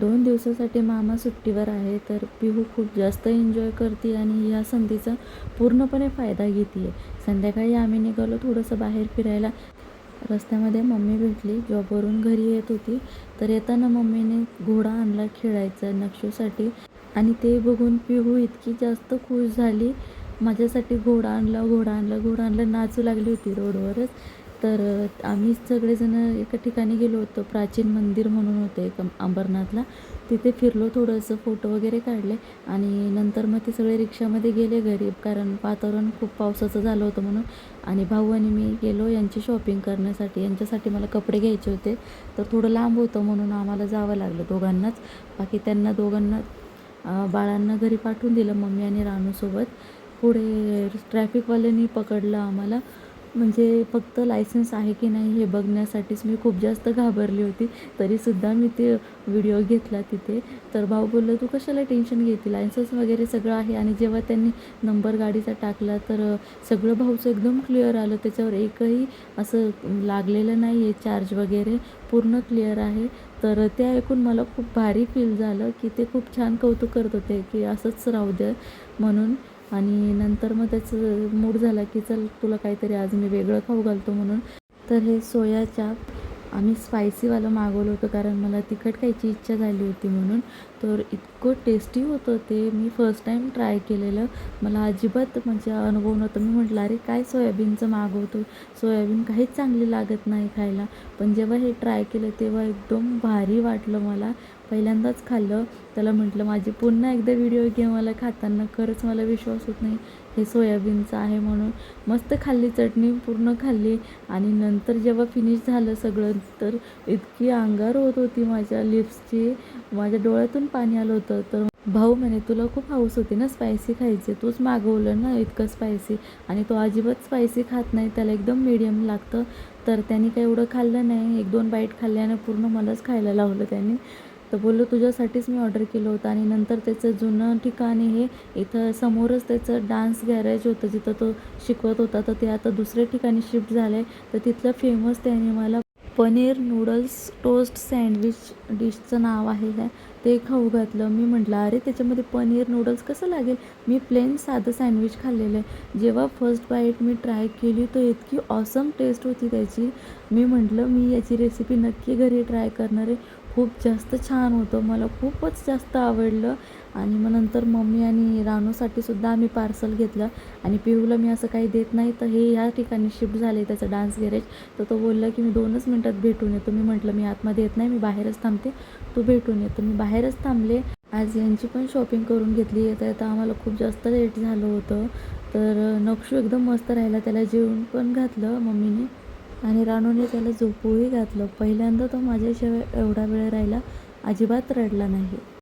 दोन दिवसासाठी मामा सुट्टीवर आहे तर पिहू खूप जास्त एन्जॉय करते आणि या संधीचा पूर्णपणे फायदा घेते आहे संध्याकाळी आम्ही निघालो थोडंसं बाहेर फिरायला. रस्त्यामध्ये मम्मी भेटली जॉबवरून घरी येत होती. तर येताना मम्मीने घोडा आणला खेळायचा नक्षूसाठी. आणि ते बघून पिहू इतकी जास्त खुश झाली माझ्यासाठी घोडा आणला घोडा आणला घोडा आणला नाचू लागली होती रोडवरच. तर आम्ही सगळेजण एका ठिकाणी गेलो होतो प्राचीन मंदिर म्हणून होतं एक अंबरनाथला. तिथे फिरलो थोडंसं फोटो वगैरे काढले आणि नंतर मग ते सगळे रिक्षामध्ये गेले घरी कारण वातावरण खूप पावसाचं झालं होतं म्हणून. आणि भाऊ आणि मी गेलो यांची शॉपिंग करण्यासाठी. यांच्यासाठी मला कपडे घ्यायचे होते. तर थोडं लांब होतं म्हणून आम्हाला जावं लागलं दोघांनाच. बाकी त्यांना दोघांना बाळांना घरी पाठवून दिलं मम्मी आणि रानूसोबत पुढे ट्रॅफिकवाल्यांनी पकडलं आम्हाला. म्हणजे फक्त लायसन्स आहे की नाही हे बघण्यासाठीच मी खूप जास्त घाबरली होती. तरीसुद्धा मी ते व्हिडिओ घेतला तिथे. तर भाऊ बोललं तू कशाला टेन्शन घेते? लायसन्स वगैरे सगळं आहे आणि जेव्हा त्यांनी नंबर गाडीचा टाकला तर सगळं भाऊचं एकदम क्लिअर आलं. त्याच्यावर एकही असं लागलेलं नाही आहे चार्ज वगैरे पूर्ण क्लिअर आहे. तर ते ऐकून मला खूप भारी फील झालं की ते खूप छान कौतुक करत होते की असंच राहू द्या म्हणून. आणि नंतर मग त्याचं मूड झाला की चल तुला काहीतरी आज मी वेगळं खाऊ घालतो म्हणून. तर हे सोयाच्या आम्ही स्पायसीवालं मागवलं होतं कारण मला तिखट खायची इच्छा झाली होती म्हणून. तर इतकं टेस्टी होतं ते. मी फर्स्ट टाईम ट्राय केलेलं. मला अजिबात म्हणजे अनुभव नव्हतं. मी म्हटलं अरे काय सोयाबीनचं मागवतो सोयाबीन काहीच चांगली लागत नाही खायला. पण जेव्हा हे ट्राय केलं तेव्हा एकदम भारी वाटलं मला. पहिल्यांदाच खाल्लं. त्याला म्हटलं माझी पुन्हा एकदा व्हिडिओ घे. मला खाताना खरंच मला विश्वास होत नाही. हे सोयाबीनचं आहे म्हणून. मस्त खाल्ली चटणी पूर्ण खाल्ली. आणि नंतर जेव्हा फिनिश झालं सगळं तर इतकी अंगार होत होती माझ्या लिप्सची. माझ्या डोळ्यातून पाणी आलं होतं. तर भाऊ म्हणे तुला खूप हाऊस होती ना स्पायसी खायची. तूच मागवलं ना इतकं स्पायसी आणि तो अजिबात स्पायसी खात नाही. त्याला एकदम मीडियम लागतं. तर त्यांनी काही एवढं खाल्लं नाही. एक दोन बाईट खाल्ल्यानं पूर्ण मलाच खायला लावलं त्यांनी. तर बोललो तुझ्यासाठीच मी ऑर्डर केलं होतं. आणि नंतर त्याचं जुनं ठिकाण हे. इथं समोरच त्याचं डान्स गॅरेज होतं. जिथं तो शिकवत होता. तर ते आता दुसऱ्या ठिकाणी शिफ्ट झालं आहे तर तिथलं फेमस त्याने मला पनीर नूडल्स टोस्ट सँडविच डिशचं नाव आहे काय ते खाऊ घातलं. मी म्हटलं अरे त्याच्यामध्ये पनीर नूडल्स कसं लागेल? मी प्लेन साधं सँडविच खाल्लेलं आहे. जेव्हा फर्स्ट बाईट मी ट्राय केली तर इतकी ऑसम टेस्ट होती त्याची. मी म्हटलं मी याची रेसिपी नक्की घरी ट्राय करणार आहे. खूप जास्त छान होतं. मला खूपच जास्त आवडलं. आणि मग नंतर मम्मी आणि रानूसाठी सुद्धा आम्ही पार्सल घेतलं. आणि पिहूला मी असं काही देत नाही. तर हे ह्या ठिकाणी शिफ्ट झाले त्याचं डान्स गॅरेज. तर तो बोलला की मी दोनच मिनटात भेटून येतो. मी म्हटलं मी आतमध्ये येत नाही. मी बाहेरच थांबते. तू भेटून येतो मी बाहेरच थांबले. आज यांची पण शॉपिंग करून घेतली. येता येता आम्हाला खूप जास्त लेट झालं होतं. तर नक्षू एकदम मस्त राहिला. त्याला जेवण पण घातलं मम्मीने. आणि रानूने त्याला झोपूही घातलं. पहिल्यांदा तो माझ्याशिवाय एवढा वेळ राहिला अजिबात रडला नाही.